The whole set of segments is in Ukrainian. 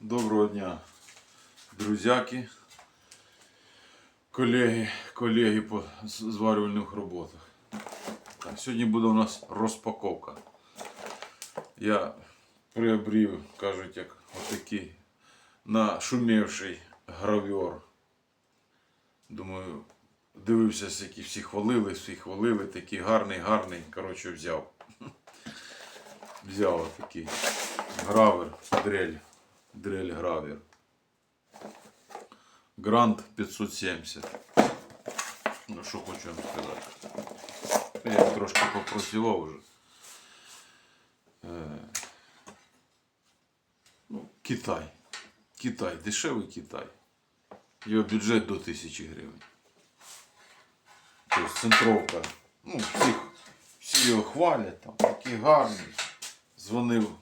Доброго дня, друзяки, колеги, колеги по зварювальних роботах. Так, сьогодні буде у нас розпаковка. Я приобрів, кажуть, як отакий нашумівший гравьор. Думаю, дивився, які всі хвалили, всі хвалили, такий гарний, гарний. Коротше, взяв. Взяв отакий гравер, дрель. Дрель гравер. Грант 570. Ну, що хочу вам сказати. Я трошки попрацював вже. Е, ну, Китай. Китай, дешевий Китай. Його бюджет до 1000 гривень. Тобто центровка. Ну, всіх, всі його хвалять, там, такий гарний. Дзвонив,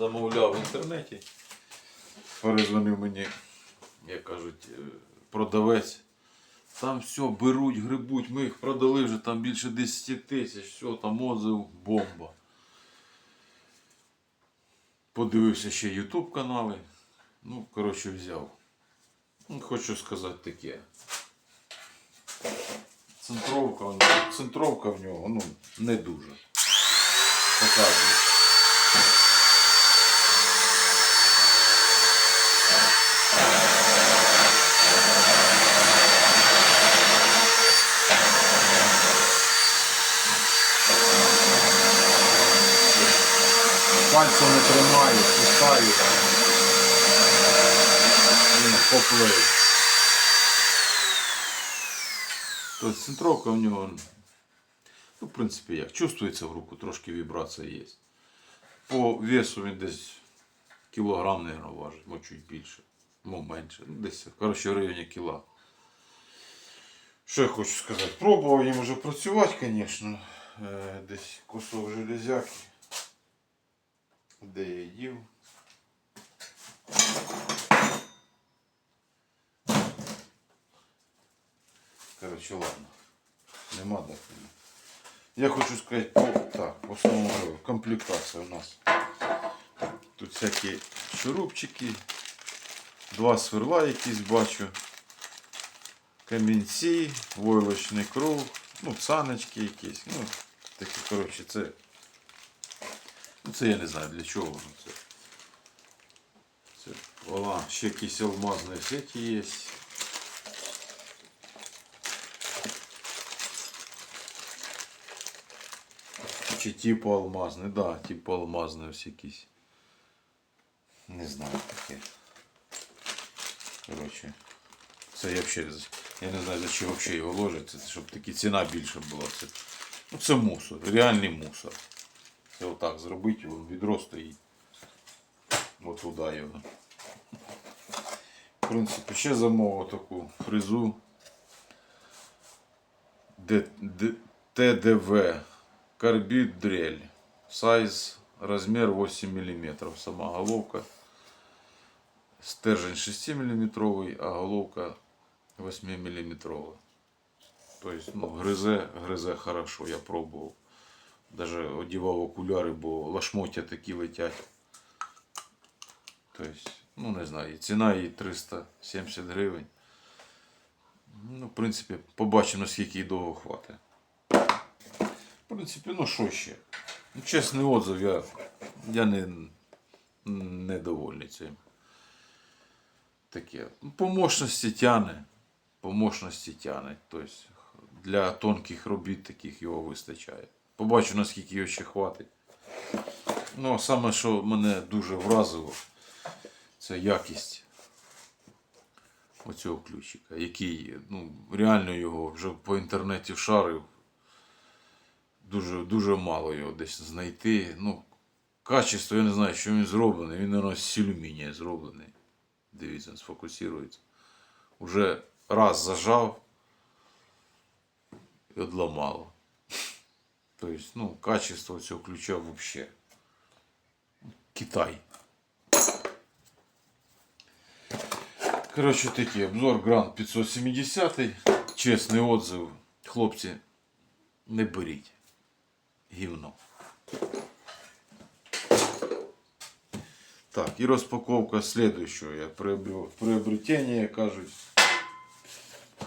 замовляв в інтернеті. Перезвонив мені, як кажуть, е, продавець. Там все беруть, грибуть, ми їх продали вже там більше 10 тисяч, все, там отзив, бомба. Подивився ще YouTube канали. Ну, коротше, взяв. Ну, хочу сказати таке. Центровка, центровка в нього ну, не дуже. Показую. Пальцем не тримаю, пускаю. Він поплив. Тобто центровка в нього, ну, в принципі, як, чувствується в руку, трошки вібрація є. По весу він десь кілограм, мабуть, важить, може чуть більше, може менше. Ну, десь, коротше, в районі кіла. Що я хочу сказати? Пробував їм вже працювати, звісно. Е, Десь кусок железяки. Де я їв? Коротше, ладно. Нема так. Я хочу сказати, по, так, по основному комплектація у нас. Тут всякі шурупчики, два сверла якісь бачу, камінці, войлочний круг, ну, цаночки якісь. Ну, такі, коротше, це. Це я не знаю для чого воно це. Це, Ола, ще якісь алмазні всякі є. Чи типу алмазний, да, типу алмазний ось якісь. Не знаю таке. Коротше. Це я взагалі, я не знаю, за що взагалі його ложать, це, щоб таки ціна більша була. Це, ну, це мусор, реальний мусор. Це отак зробити, його, відро стоїть. От туди його. В принципі, ще замовив таку фрезу. ТДВ. Карбид дрель. Сайз, размер 8 мм. Сама головка. Стержень 6 мм, а головка 8 мм. То есть, ну, гризе, гризе хорошо, я пробував. Даже одівав окуляри, бо лашмоття такі летять. Тобто, ну не знаю, ціна її 370 гривень. Ну, в принципі, побачимо, скільки їй довго хватить. В принципі, ну що ще? Ну, чесний отзыв, я, я не, не довольний цим. Таке. Ну, По мощності тяне. По мощності тяне. Тобто для тонких робіт таких його вистачає. Побачу, наскільки його ще хватить. Ну, саме, що мене дуже вразило, це якість оцього ключика, який, ну, реально його вже по інтернеті вшарив. Дуже, дуже мало його десь знайти. Ну, качество, я не знаю, що він зроблений. Він, мабуть, з алюмінія зроблений. Дивіться, сфокусується. Уже раз зажав і одламало. Тобто, ну, качество цього ключа взагалі. Китай. Коротше, такий обзор Гранд 570. Чесний отзыв. Хлопці, не беріть. Гівно. Так, і розпаковка слідуючого. Я приобрел приобретення, кажуть.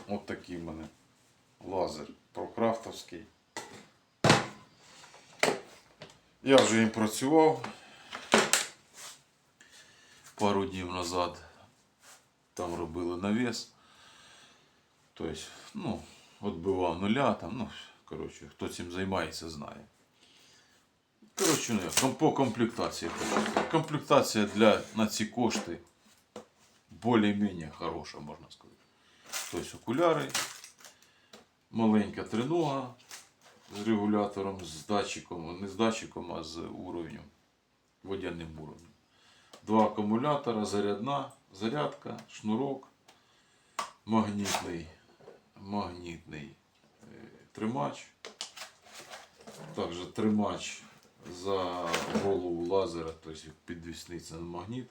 От такий в мене лазер прокрафтовський. Я вже їм працював пару днів назад. Там робили навіс. Тобто, ну, відбивав нуля, там, ну, коротше, хто цим займається, знає. Коротше, ну, по комплектації. Комплектація для, на ці кошти більш-менш хороша, можна сказати. Тобто окуляри, маленька тринога з регулятором, з датчиком, не з датчиком, а з уровнем, водяним уровнем. Два акумулятора, зарядна, зарядка, шнурок, магнітний, магнітний е, тримач. Також тримач за голову лазера, тобто підвісний це магніт.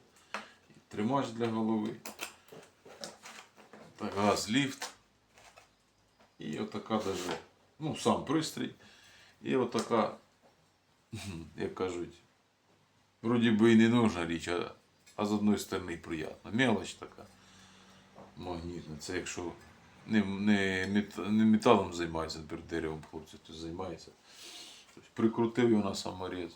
Тримач для голови. Так, газ ліфт. І отака даже, ну, сам пристрій. І отака, як кажуть, вроді би і не нужна річ, а, а з одної сторони приємно. Мелоч така магнітна. Це якщо не, не, не металом займається, наприклад, деревом хлопці, то займається. Тобто прикрутив його на саморіз.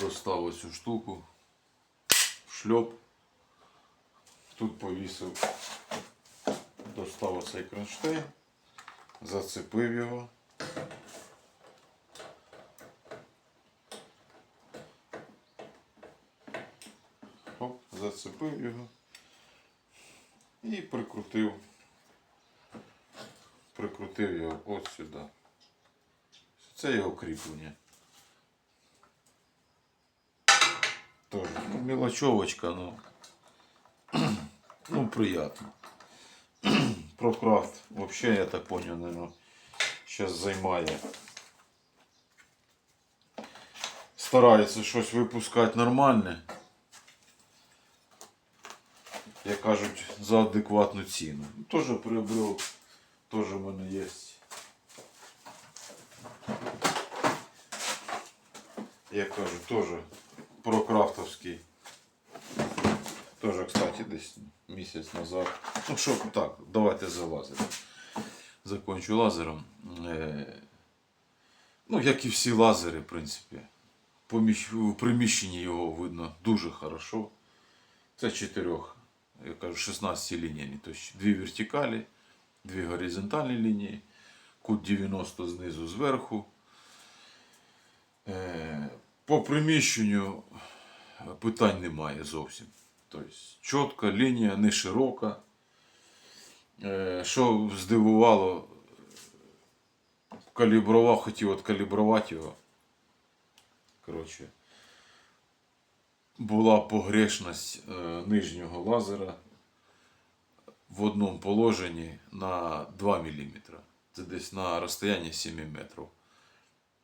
Достав оцю штуку. Шльоп. Тут повісив. Достав оцей кронштейн. Зацепив його. Оп, зацепив його. І прикрутив. Прикрутив його от сюди. Це його кріплення. Тоже, ну, мелочевочка, ну, ну приятно. Прокрафт вообще, я так понял, наверное, сейчас займає. Старається щось випускати нормальне. Як кажуть, за адекватну ціну. Тоже приобрел, тоже в мене є. Я кажу, тоже прокрафтовський. Тоже, кстати, десь місяць назад. Ну що, так, давайте за лазером. Закончу лазером. Е, ну, як і всі лазери, в принципі. В приміщенні його видно дуже хорошо. Це чотирьох, я кажу, 16 ліній. Тобто дві вертикалі, дві горизонтальні лінії, кут 90 знизу зверху. Е, По приміщенню питань немає зовсім. Тобто чітка лінія, не широка. Що здивувало, калібрував, хотів откалібрувати його. Коротше, була погрешність е, нижнього лазера в одному положенні на 2 мм. Це десь на розстоянні 7 метрів.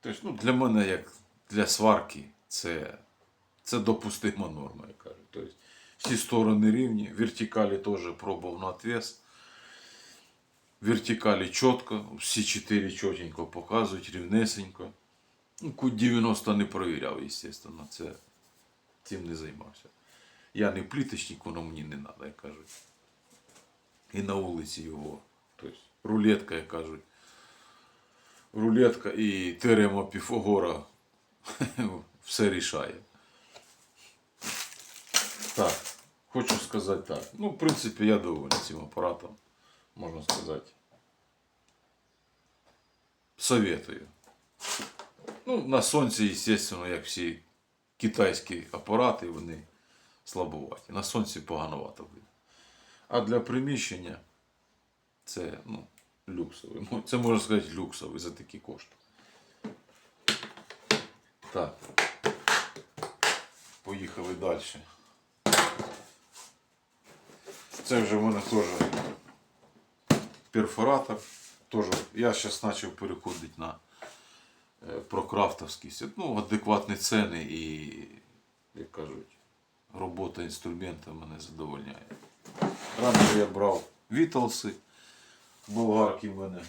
Тобто, ну, для мене, як для сварки, це, це допустима норма, я кажу. Тобто, всі сторони рівні, вертикалі теж пробував на отвес. Вертикалі чітко, всі чотири чотенько показують, рівнесенько. Ну, кут 90 не провіряв, звісно, це цим не займався. Я не пліточник, воно мені не треба, як кажуть. І на вулиці його. Тобто, рулетка, як кажуть. Рулетка і теорема Піфагора все рішає. Так, хочу сказати так. Ну, в принципі, я довольний цим апаратом, можна сказати. Советую. Ну, на сонці, звісно, як всі китайські апарати, вони слабуваті. На сонці погановато буде. А для приміщення це ну, люксовий. Ну, Це можна сказати люксовий за такі кошти. Так. Поїхали далі. Це вже в мене теж перфоратор. Тоже, я зараз почав переходити на е, прокрафтовський світ. Ну, адекватні ціни і, як кажуть, робота інструмента мене задовольняє. Раніше я брав Вітлси, болгарки в мене.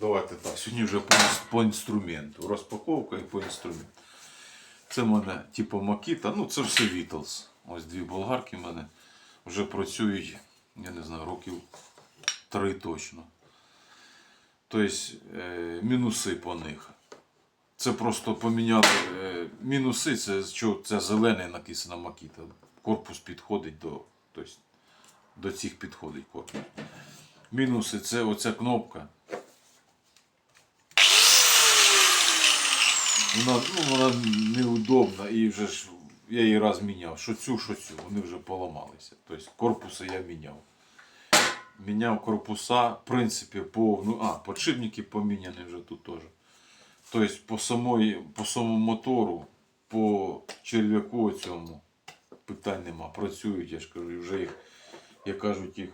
Давайте так, сьогодні вже по інструменту. Розпаковка і по інструменту. Це в мене типу Макіта, ну це все Beatles. Ось дві болгарки в мене вже працюють, я не знаю, років три точно. Тобто е, мінуси по них. Це просто поміняли е, мінуси, це що це зелене написано Макіта. Корпус підходить до, тобто, до цих підходить корпус. Мінуси це оця кнопка. Вона, ну, вона неудобна і вже ж я її раз міняв. Що цю, що цю, вони вже поламалися. Тобто корпуси я міняв. Міняв корпуса, в принципі, по, ну, а, подшипники поміняні вже тут теж. Тобто по, самої, по самому мотору, по черв'яку цьому питань нема. Працюють, я ж кажу, вже їх, як кажуть, їх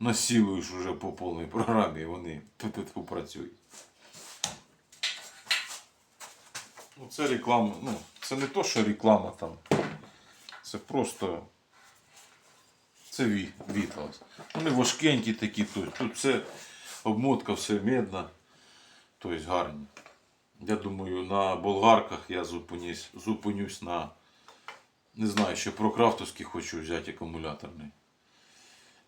насілуєш вже по повній програмі, вони ту-ту-ту працюють. Ну, це реклама, ну, це не то, що реклама там. Це просто. Це ві- Вітлас. Вони важкенькі такі тут. Все обмотка, все медна. Тобто гарні. Я думаю, на болгарках я зупинюсь, зупинюсь на. Не знаю, ще про крафтовський хочу взяти акумуляторний.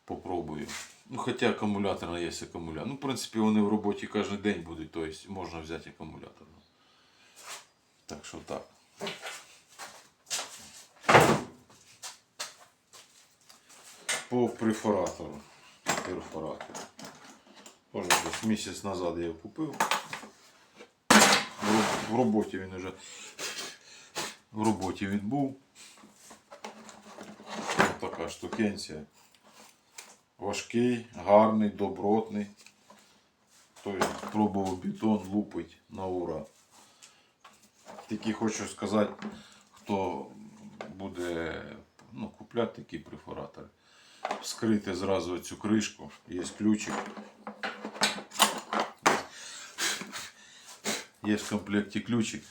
Попробую. Ну, хоча акумуляторна є акумулятор. Ну, в принципі, вони в роботі кожен день будуть, тобто можна взяти акумуляторну. Так що так. По префоратору. Перфоратор. Може десь місяць назад я його купив. В роботі він вже в роботі він був. Ось така штукенція. Важкий, гарний, добротний. Тобто пробував бетон лупить на ура. Тільки хочу сказати, хто буде ну, купляти такі префоратори. Вскрити зразу цю кришку, є ключик. Є в комплекті ключик.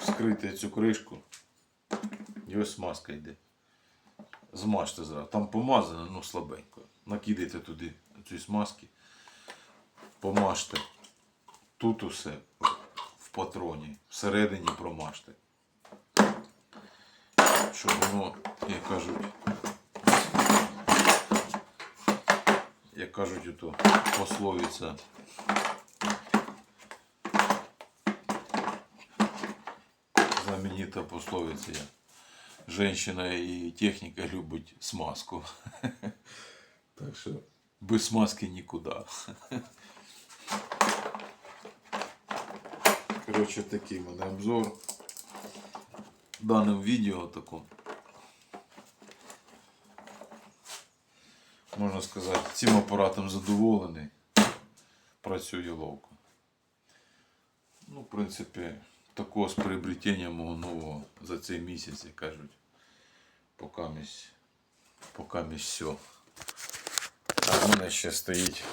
Вскрити цю кришку. І ось маска йде. Змажте зразу. Там помазано, ну слабенько. Накидайте туди ці смазки. Помажте. Тут усе патроні. Всередині промажте. Щоб воно, як кажуть, як кажуть, ото пословиця. Знаменита пословиця. Женщина і техніка любить смазку. Так що без смазки нікуди. Коротше, такий в мене обзор. Даним відео такому. Можна сказати, цим апаратом задоволений. Працює ловко. Ну, в принципі, такого з приобретення мого нового за цей місяць, як кажуть, покамість, покамість все. А в мене ще стоїть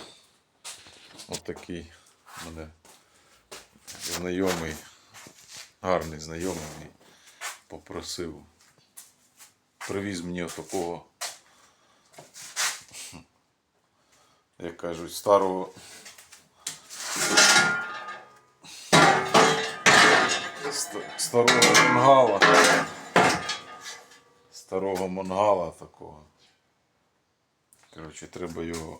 отакий в мене знайомий, гарний знайомий мій попросив. Привіз мені отакого, як кажуть, старого старого мангала. Старого мангала такого. Коротше, треба його,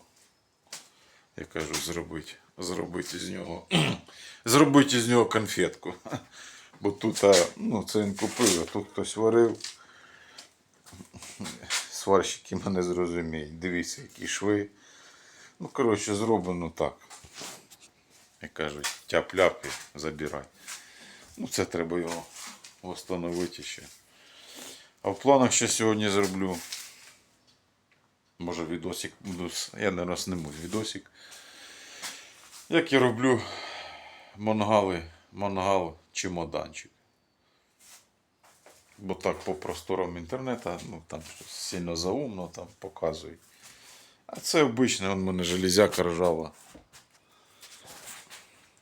я кажу, зробити. Зробити з нього. зробити з нього конфетку. Бо тут, ну, це він купив, а тут хтось варив. Сварщики мене зрозуміють. Дивіться, які шви. Ну, коротше, зроблено так. Як кажуть, тяп-ляп і забирай. Ну, це треба його встановити ще. А в планах ще сьогодні зроблю. Може відосик Я не раз не можу відосик. Як я роблю мангали, мангал чемоданчик. Бо так по просторам інтернету, ну там щось сильно заумно там показують. А це обичне, он в мене железяка ржава.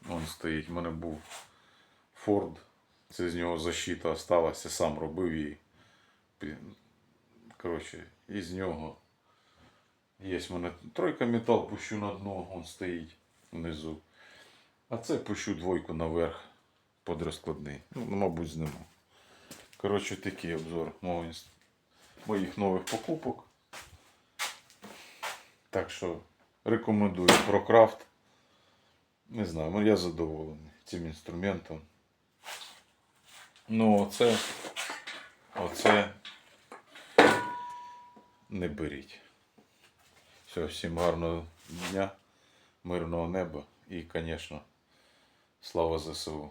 Вон стоїть, в мене був Форд. Це з нього защита осталася, сам робив її. Коротше, із нього є в мене тройка метал, пущу на дно, он стоїть. Внизу. А це пущу двойку наверх під розкладний. Ну, мабуть, зніму. Коротше, такий обзор моїх нових покупок. Так що рекомендую ProCraft. Не знаю, ну я задоволений цим інструментом. Ну, оце, оце не беріть. Все, всім гарного дня, мирного неба і, звісно, слава ЗСУ.